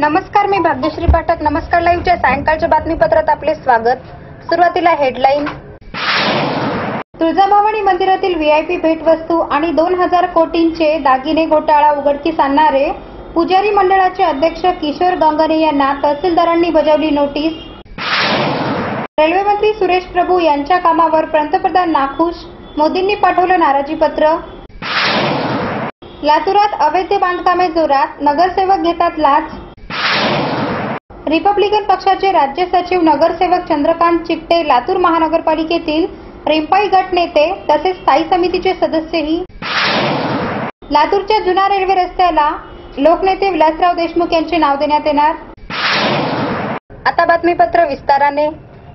नमस्कार मी भाग्यश्री पाठक. नमस्कार लाईव्हच्या सायंकाळच्या बातमीपत्रात आपले स्वागत. सुरुवातीला हेडलाईन. तुळजाभवानी मंदिरातील व्हीआयपी भेटवस्तू आणि दोन हजार कोटींचे दागिने घोटाळा उघडकीस आणणारे पुजारी मंडळाचे अध्यक्ष किशोर गंगने यांना तहसीलदारांनी बजावली नोटीस. रेल्वे मंत्री सुरेश प्रभू यांच्या कामावर पंतप्रधान नाखुश. मोदींनी पाठवलं नाराजीपत्र. लातूरात अवैध बांधकामे जोरात. नगरसेवक घेतात लाच. रिपब्लिकन पक्षाचे राज्य सचिव नगरसेवक चंद्रकांत चिकटे लातूर महानगरपालिकेतील रिंपाई गट नेते तसेच स्थायी समितीचे सदस्यही. लातूरच्या जुना रेल्वे रस्त्याला लोकनेते विलासराव देशमुख यांचे नाव देण्यात येणार. आता बातमीपत्र विस्ताराने.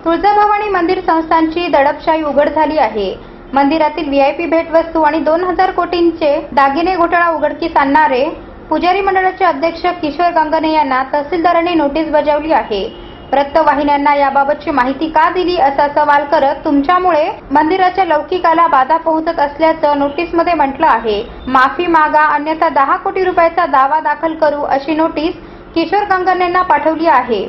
तुळजाभवानी मंदिर संस्थांची दडपशाही उघड झाली आहे. मंदिरातील व्हीआयपी भेटवस्तू आणि दोन हजार कोटींचे दागिने घोटाळा उघडकीस आणणारे पुजारी मंडळाचे अध्यक्ष किशोर गंगने यांना तहसीलदारांनी नोटीस बजावली आहे. वृत्तवाहिन्यांना याबाबतची माहिती का दिली असा सवाल करत तुमच्यामुळे मंदिराच्या लौकिकाला बाधा पोहोचत असल्याचं नोटीसमध्ये म्हटलं आहे. माफी मागा अन्यथा दहा कोटी रुपयाचा दावा दाखल करू अशी नोटीस किशोर गंगणेंना पाठवली आहे.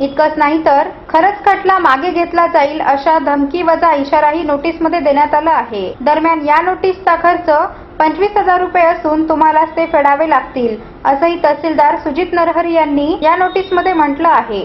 इतकंच नाही तर खरंच खटला मागे घेतला जाईल अशा धमकी वजा इशाराही नोटीसमध्ये देण्यात आला आहे. दरम्यान या नोटीसचा खर्च पंचवीस हजार रुपये असून तुम्हाला ते फेडावे लागतील असंही तहसीलदार सुजित नरहरी यांनी या नोटीसमध्ये म्हटलं आहे.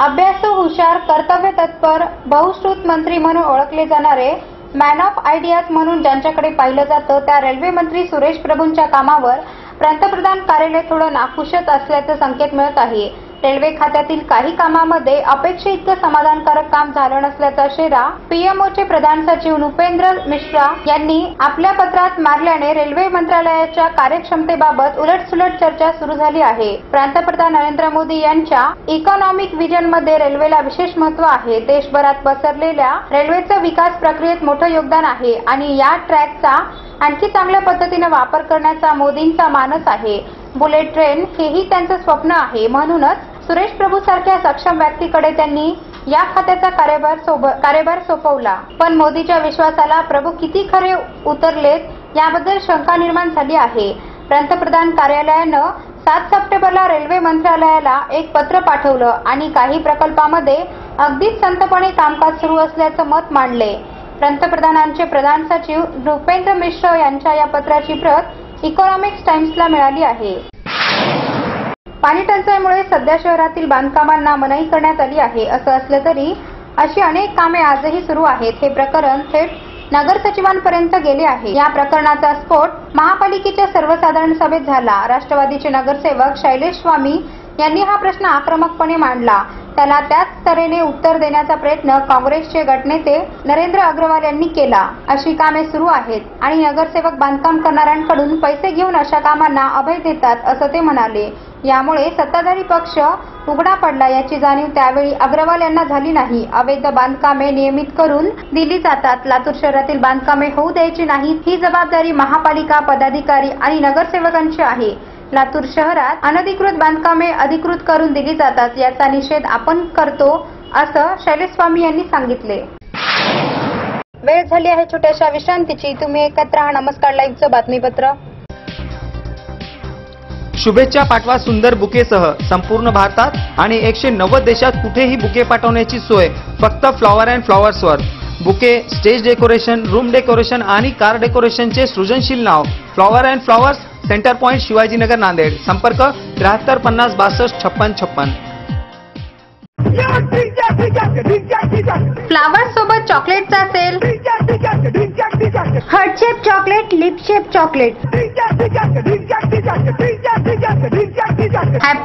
अभ्यासू हुशार कर्तव्य तत्पर बहुश्रुत मंत्री म्हणून ओळखले जाणारे मॅन ऑफ आयडियाज म्हणून ज्यांच्याकडे पाहिलं जातं त्या रेल्वे मंत्री सुरेश प्रभूंच्या कामावर पंतप्रधान कार्यालय थोडं नाखुशच असल्याचे संकेत मिळत आहे. रेल्वे खात्यातील काही कामामध्ये अपेक्षे इतकं समाधानकारक काम झालं नसल्याचा शेरा पीएमओचे प्रधान सचिव नुपेंद्र मिश्रा यांनी आपल्या पत्रात मारल्याने रेल्वे मंत्रालयाच्या कार्यक्षमतेबाबत उलटसुलट चर्चा सुरू झाली आहे. पंतप्रधान नरेंद्र मोदी यांच्या इकॉनॉमिक विजनमध्ये रेल्वेला विशेष महत्त्व आहे. देशभरात पसरलेल्या रेल्वेचं विकास प्रक्रियेत मोठं योगदान आहे आणि या ट्रॅकचा आणखी चांगल्या पद्धतीने वापर करण्याचा मोदींचा मानस आहे. बुलेट ट्रेन हेही त्यांचं स्वप्न आहे. म्हणूनच सुरेश प्रभू सारख्या सक्षम व्यक्तीकडे त्यांनी या खात्याचा कार्यभार सोब- कार्यभार सोपवला. पण मोदीच्या विश्वासाला प्रभू किती खरे उतरलेत याबद्दल शंका निर्माण झाली आहे. पंतप्रधान कार्यालयानं सात सप्टेंबरला रेल्वे मंत्रालयाला एक पत्र पाठवलं आणि काही प्रकल्पामध्ये अगदीच संतपणे कामकाज सुरू असल्याचं मत मांडले. पंतप्रधानांचे प्रधान सचिव नृपेंद्र मिश्र यांच्या या पत्राची प्रत इकॉनॉमिक्स टाइम्सला मिळाली आहे. पाणी टंचाईमुळे सध्या शहरातील बांधकामांना मनाई करण्यात आली आहे असं असलं तरी अशी अनेक कामे आजही सुरू आहेत हे प्रकरण थेट नगर सचिवांपर्यंत गेले आहे. या प्रकरणाचा स्फोट महापालिकेच्या सर्वसाधारण सभेत झाला. राष्ट्रवादीचे नगरसेवक शैलेश स्वामी यांनी हा प्रश्न आक्रमकपणे मांडला. त्याला त्याच तऱ्हेने उत्तर देण्याचा प्रयत्न काँग्रेसचे गटनेते नरेंद्र अग्रवाल यांनी केला. अशी कामे सुरू आहेत आणि नगरसेवक बांधकाम करणाऱ्यांकडून पैसे घेऊन अशा कामांना अभय देतात असं ते म्हणाले. यामुळे सत्ताधारी पक्ष उघडा पडला याची जाणीव त्यावेळी अग्रवाल यांना झाली नाही. अवैध बांधकामे नियमित करून दिली जातात. लातूर शहरातील बांधकामे होऊ द्यायची नाहीत ही जबाबदारी महापालिका पदाधिकारी आणि नगरसेवकांची आहे. लातूर शहरात अनधिकृत बांधकामे अधिकृत करून दिली जातात याचा निषेध आपण करतो असं शैलेश स्वामी यांनी सांगितले. वेळ झाली आहे छोट्याशा विश्रांतीची. तुम्ही एकत्र राहा. नमस्कार लाईव्हचं बातमीपत्र. शुभेच्छा पाठवा सुंदर बुकेसह. संपूर्ण भारतात आणि एकशे नव्वद देशात कुठेही बुके पाठवण्याची सोय. फक्त flower and फ्लॉवर्सवर. Bouquet stage decoration room decoration आणि कार डेकोरेशनचे सृजनशील नाव. Flower and flowers centre point Shivajinagar Nanded संपर्क त्र्याहत्तर पन्नास बासष्ट छप्पन छप्पन फ्लावर सोबत चॉकलेटचा sale heart shape chocolate lip shape chocolate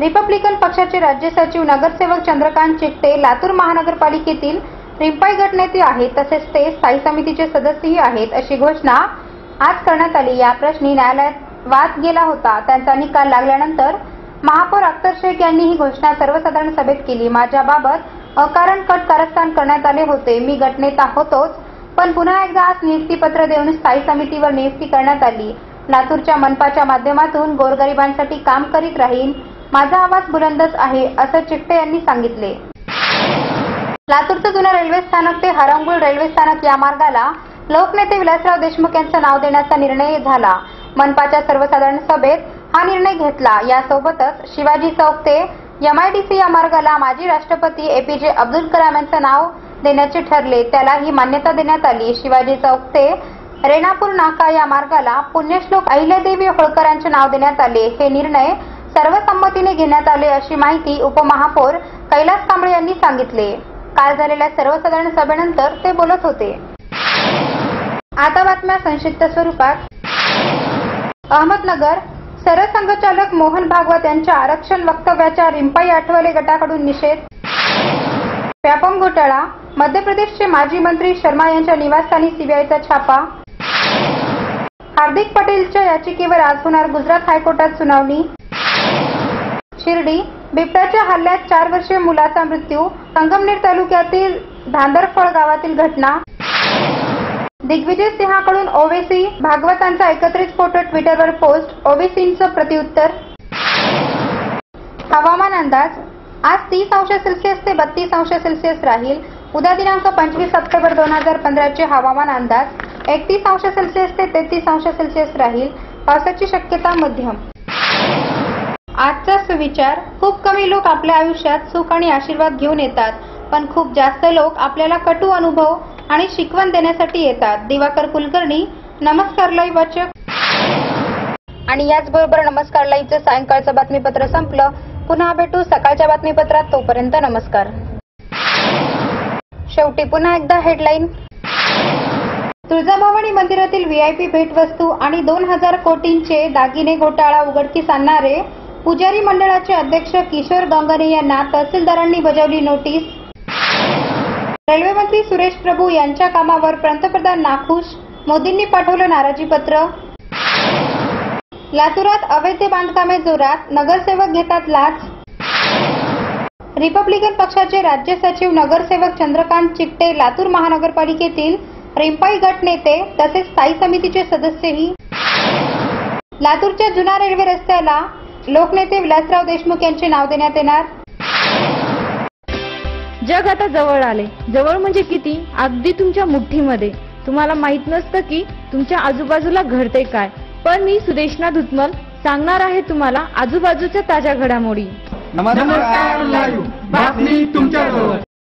Republican पक्षाचे राज्य सचिव नगरसेवक चंद्रकांत चिकटे लातूर महानगरपालिकेतील रिंपाई गटनेते आहेत तसेच ते स्थायी समितीचे सदस्यही आहेत अशी घोषणा आज करण्यात आली. या प्रश्नी न्यायालयात वाद गेला होता. त्यांचा निकाल लागल्यानंतर महापौर अख्तर शेख यांनी ही घोषणा सर्वसाधारण सभेत केली. माझ्याबाबत अकारण कट कारस्थान करण्यात आले होते. मी गटनेता होतोच पण पुन्हा एकदा आज नियुक्तीपत्र देऊन स्थायी समितीवर नियुक्ती करण्यात आली. लातूरच्या मनपाच्या माध्यमातून गोरगरिबांसाठी काम करीत राहीन माझा आवाज बुलंदच आहे असं चिट्टे यांनी सांगितले. लातूरचं जुनं रेल्वे स्थानक ते हरंगुळ रेल्वे स्थानक या मार्गाला लोकनेते विलासराव देशमुख यांचं नाव देण्याचा निर्णय झाला. मनपाच्या सर्वसाधारण सभेत हा निर्णय घेतला. यासोबतच शिवाजी चौक ते एमआयडीसी या मार्गाला माजी राष्ट्रपती एपीजे अब्दुल कलाम यांचं नाव देण्याचे ठरले. त्याला ही मान्यता देण्यात आली. शिवाजी चौक ते रेणापूर नाका या मार्गाला पुण्यश्लोक अहिल्यादेवी होळकरांचे नाव देण्यात आले. हे निर्णय सर्वसंमतीने घेण्यात आले अशी माहिती उपमहापौर कैलास कांबळे यांनी सांगितले. काल झालेल्या सर्वसाधारण सभेनंतर ते बोलत होते. आता बातम्या संक्षिप्त स्वरूपात. अहमदनगर सरसंघचालक मोहन भागवत यांच्या आरक्षण वक्तव्याच्या रिंपाई आठवले गटाकडून निषेध. व्यापम घोटाळा मध्य प्रदेशचे माजी मंत्री शर्मा यांच्या निवासस्थानी सीबीआयचा छापा. हार्दिक पटेलच्या याचिकेवर आज होणार गुजरात हायकोर्टात सुनावणी. शिर्डी बिबट्याच्या हल्ल्यात चार वर्षीय मुलाचा मृत्यू संगमनेर तालुक्यातील धांदरफळ गावातील घटना. दिग्विजय सिंहाकडून ओवेसी भागवतांचा एकत्रित फोटो ट्विटरवर पोस्ट ओवेसींचं प्रत्युत्तर. हवामान अंदाज आज तीस अंश सेल्सिअस ते बत्तीस अंश सेल्सिअस राहील. उद्या दिनांक पंचवीस सप्टेंबर दोन हजार पंधराचे हवामान अंदाज एकतीस अंश सेल्सिअस ते तेहतीस अंश सेल्सिअस राहील. पावसाची शक्यता मध्यम. आजचा सुविचार खूप कमी लोक आपल्या आयुष्यात सुख आणि आशीर्वाद घेऊन येतात पण खूप जास्त लोक आपल्याला कटू अनुभव आणि शिकवण देण्यासाठी येतात. दिवाकर कुलकर्णी नमस्कार लाईव्ह वाचक. आणि याचबरोबर नमस्कार लाईव्हचं सायंकाळचं बातमीपत्र संपलं. पुन्हा भेटू सकाळच्या बातमीपत्रात. तोपर्यंत नमस्कार. शेवटी पुन्हा एकदा हेडलाईन. तुळजाभवानी मंदिरातील व्हीआयपी भेटवस्तू आणि दोन हजार कोटींचे दागिने घोटाळा उघडकीस आणणारे पुजारी मंडळाचे अध्यक्ष किशोर गंगणे यांना तहसीलदारांनी बजावली नोटीस. रेल्वे मंत्री सुरेश प्रभू यांच्या कामावर पंतप्रधान नाखुश मोदींनी पाठवलं नाराजी पत्र. लातूरात अवैध बांधकामे जोरात नगरसेवक घेतात लाच. रिपब्लिकन पक्षाचे राज्य सचिव नगरसेवक चंद्रकांत चिकटे लातूर महानगरपालिकेतील रिंपाई गट नेते तसेच स्थायी समितीचे सदस्यही. लातूरच्या जुना रेल्वे रस्त्याला लोकनेते विलासराव देशमुख यांचे नाव देण्यात येणार. जग आता जवळ आले. जवळ म्हणजे किती? अगदी तुमच्या मुठ्ठीमध्ये. तुम्हाला माहीत नसतं की तुमच्या आजूबाजूला घडते काय. पण मी सुदेशना धुतमल सांगणार आहे तुम्हाला आजूबाजूच्या ताज्या घडामोडी. नमस्कार